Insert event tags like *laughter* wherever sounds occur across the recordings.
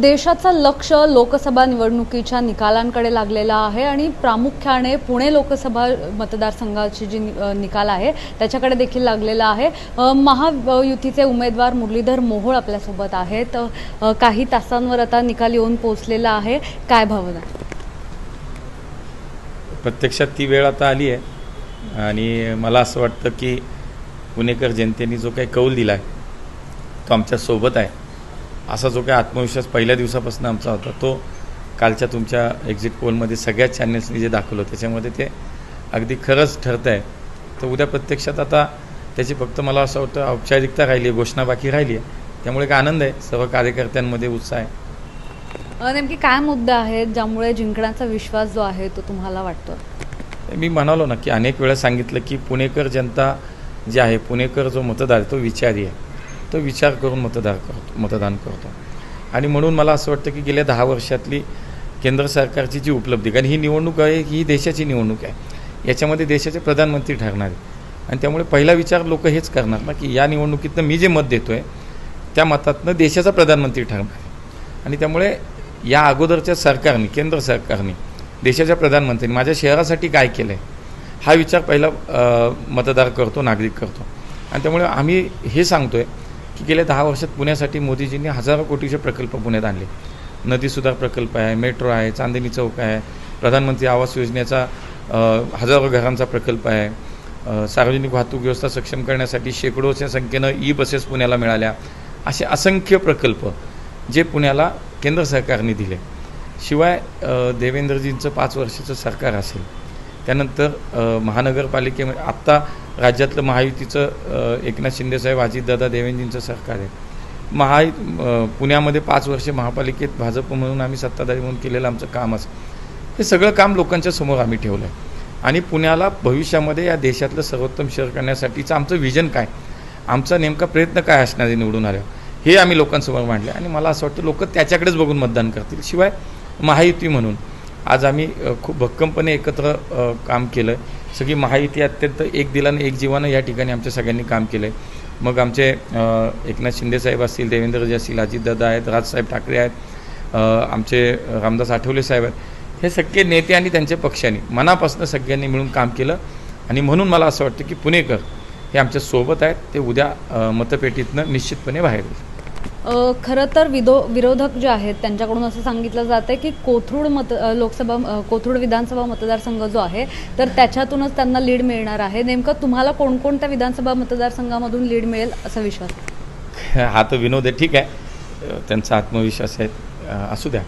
देशाचं लक्ष लोकसभा निवडणुकीच्या निकालांकडे लागलेलं आहे आणि प्रामुख्याने पुणे लोकसभा मतदारसंघाची जी नि- निकाल आहे त्याच्याकडे देखील लागलेला आहे. महायुतीचे उमेदवार मुरलीधर मोहोळ आपल्यासोबत आहेत. काही तासांवर आता निकाल येऊन पोहोचलेला आहे. काय भावना? प्रत्यक्षात ती वेळ आता आली आहे. आणि मला असं वाटतं की पुणेकर जनतेने जो काही कौल दिला आहे तो आमच्यासोबत आहे. असा जो काही आत्मविश्वास पहिल्या दिवसापासून आमचा होता तो कालच्या तुमच्या एक्झिट पोलमध्ये सगळ्याच चॅनल्सनी जे दाखवलं त्याच्यामध्ये ते अगदी खरंच ठरतं आहे तर उद्या प्रत्यक्षात आता त्याची फक्त मला असं वाटतं औपचारिकता राहिली आहे घोषणा बाकी राहिली आहे. त्यामुळे एक आनंद आहे सर्व कार्यकर्त्यांमध्ये उत्साह आहे. नेमके काय मुद्दे आहेत ज्यामुळे जिंकण्याचा विश्वास जो आहे तो तुम्हाला वाटतो? मी म्हणालो ना की अनेक वेळा सांगितलं की पुणेकर जनता जे आहे पुणेकर जो मतदार आहे तो विचारी आहे. तो विचार करून मतदार करतो मतदान करतो. आणि म्हणून मला असं वाटतं की गेल्या दहा वर्षातली केंद्र सरकारची जी उपलब्धी कारण ही निवडणूक आहे ही देशाची निवडणूक आहे. याच्यामध्ये देशाचे प्रधानमंत्री ठरणार आहे आणि त्यामुळे पहिला विचार लोक हेच करणार ना की या निवडणुकीतनं मी जे मत देतो आहे त्या मतातनं देशाचा प्रधानमंत्री ठरणार आणि त्यामुळे या अगोदरच्या सरकारने केंद्र सरकारने देशाच्या प्रधानमंत्र्यांनी माझ्या शहरासाठी काय केलं आहे हा विचार पहिला मतदार करतो नागरिक करतो. आणि त्यामुळे आम्ही हे सांगतो आहे की गेल्या दहा वर्षात पुण्यासाठी मोदीजींनी हजारो कोटीचे प्रकल्प पुण्यात आणले. नदीसुधार प्रकल्प आहे मेट्रो आहे चांदणी चौक आहे प्रधानमंत्री आवास योजनेचा हजारो घरांचा प्रकल्प आहे. सार्वजनिक वाहतूक व्यवस्था सक्षम करण्यासाठी शेकडोच्या संख्येनं ई बसेस पुण्याला मिळाल्या. असे असंख्य प्रकल्प जे पुण्याला केंद्र सरकारने दिले. शिवाय देवेंद्रजींचं पाच वर्षाचं सरकार असेल. त्यानंतर महानगरपालिकेमध्ये आत्ता राज्यातलं महायुतीचं एकनाथ शिंदेसाहेब अजितदादा देवेंद्रजींचं सरकार आहे. महा पुण्यामध्ये पाच वर्षे महापालिकेत भाजप म्हणून आम्ही सत्ताधारी म्हणून केलेलं आमचं काम असं. हे सगळं काम लोकांच्या समोर आम्ही ठेवलं आहे आणि पुण्याला भविष्यामध्ये या देशातलं सर्वोत्तम शहर करण्यासाठीचं आमचं विजन काय? आमचा नेमका प्रयत्न काय असणार आहे निवडून आल्यावर? हे आम्ही लोकांसमोर मांडले आणि मला असं वाटतं लोक त्याच्याकडेच बघून मतदान करतील. शिवाय महायुती म्हणून आज आम्ही खूप भक्कमपणे एकत्र काम केलं आहे सगळी महायुती अत्यंत एक दिलानं एक जीवानं या ठिकाणी आमच्या सगळ्यांनी काम केलं आहे मग आमचे एकनाथ शिंदेसाहेब असतील देवेंद्रजी असतील अजितदादा आहेत राजसाहेब ठाकरे आहेत आमचे रामदास आठवले साहेब आहेत. हे सगळे नेते आणि त्यांच्या पक्षांनी मनापासून सगळ्यांनी मिळून काम केलं. आणि म्हणून मला असं वाटतं की पुणेकर हे आमच्यासोबत आहेत ते उद्या मतपेटीतनं निश्चितपणे बाहेर येईल खरं तर विदो विरोधक जे आहेत त्यांच्याकडून असं सांगितलं जातं की कोथरूड मत लोकसभा कोथरूड विधानसभा मतदारसंघ जो आहे तर त्याच्यातूनच त्यांना लीड मिळणार आहे. नेमकं तुम्हाला कोणकोणत्या विधानसभा मतदारसंघामधून लीड मिळेल असा विश्वास? *laughs* हा तर विनोद आहे ठीक आहे. त्यांचा आत्मविश्वास आहे. असू द्या.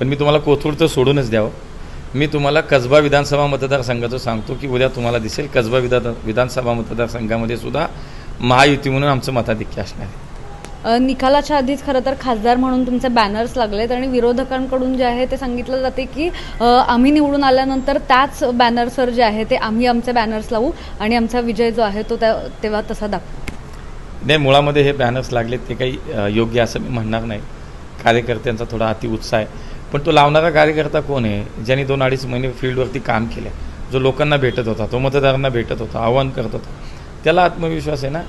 पण मी तुम्हाला कोथरूडचं सोडूनच द्यावं हो. मी तुम्हाला कसबा विधानसभा मतदारसंघाचं सांगतो की उद्या तुम्हाला दिसेल कसबा विधान विधानसभा मतदारसंघामध्ये सुद्धा महायुती म्हणून आमचं मताधिक्य असणार आहे. निकालाच्या आधीच खरं तर खासदार म्हणून तुमचे बॅनर्स लागलेत आणि विरोधकांकडून जे आहे ते सांगितलं जाते की आम्ही निवडून आल्यानंतर त्याच बॅनर्सवर जे आहे ते आम्ही आमचे बॅनर्स लावू आणि आमचा विजय जो आहे तो त्या तेव्हा तसा दाखवू. नाही मुळामध्ये हे बॅनर्स लागले ते काही योग्य असं मी म्हणणार नाही. कार्यकर्त्यांचा थोडा अतिउत्साह आहे. पण तो लावणारा कार्यकर्ता कोण आहे? ज्यांनी दोन अडीच महिने फील्डवरती काम केलं जो लोकांना भेटत होता तो मतदारांना भेटत होता आव्हान करत होता. त्याला आत्मविश्वास आहे ना?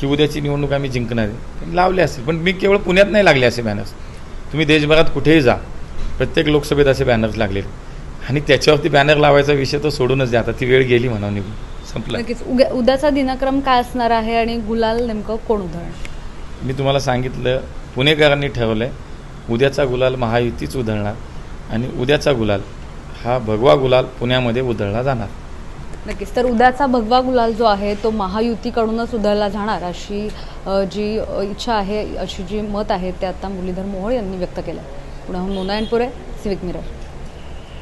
की उद्याची निवडणूक आम्ही जिंकणार आहे. लावले असतील पण मी केवळ पुण्यात नाही लागले असे बॅनर्स तुम्ही देशभरात कुठेही जा. प्रत्येक लोकसभेत असे बॅनर्स लागलेले. आणि त्याच्यावरती बॅनर लावायचा विषय तो सोडूनच द्या. आता ती वेळ गेली म्हणा निघून. संपलं. नक्कीच. उद्या उद्याचा दिनक्रम काय असणार आहे आणि गुलाल नेमकं कोण उधळणार? मी तुम्हाला सांगितलं पुणेकरांनी ठरवलं आहे उद्याचा गुलाल महायुतीच उधळणार. आणि उद्याचा गुलाल हा भगवा गुलाल पुण्यामध्ये उधळला जाणार. नक्कीच. तर उद्याचा भगवा गुलाल जो आहे तो महायुतीकडूनच उधळला जाणार अशी जी इच्छा आहे अशी जी मत आहे ते आता मुरलीधर मोहोळ यांनी व्यक्त केलं पुण्याहून मोनायनपुरे सिविक मिरर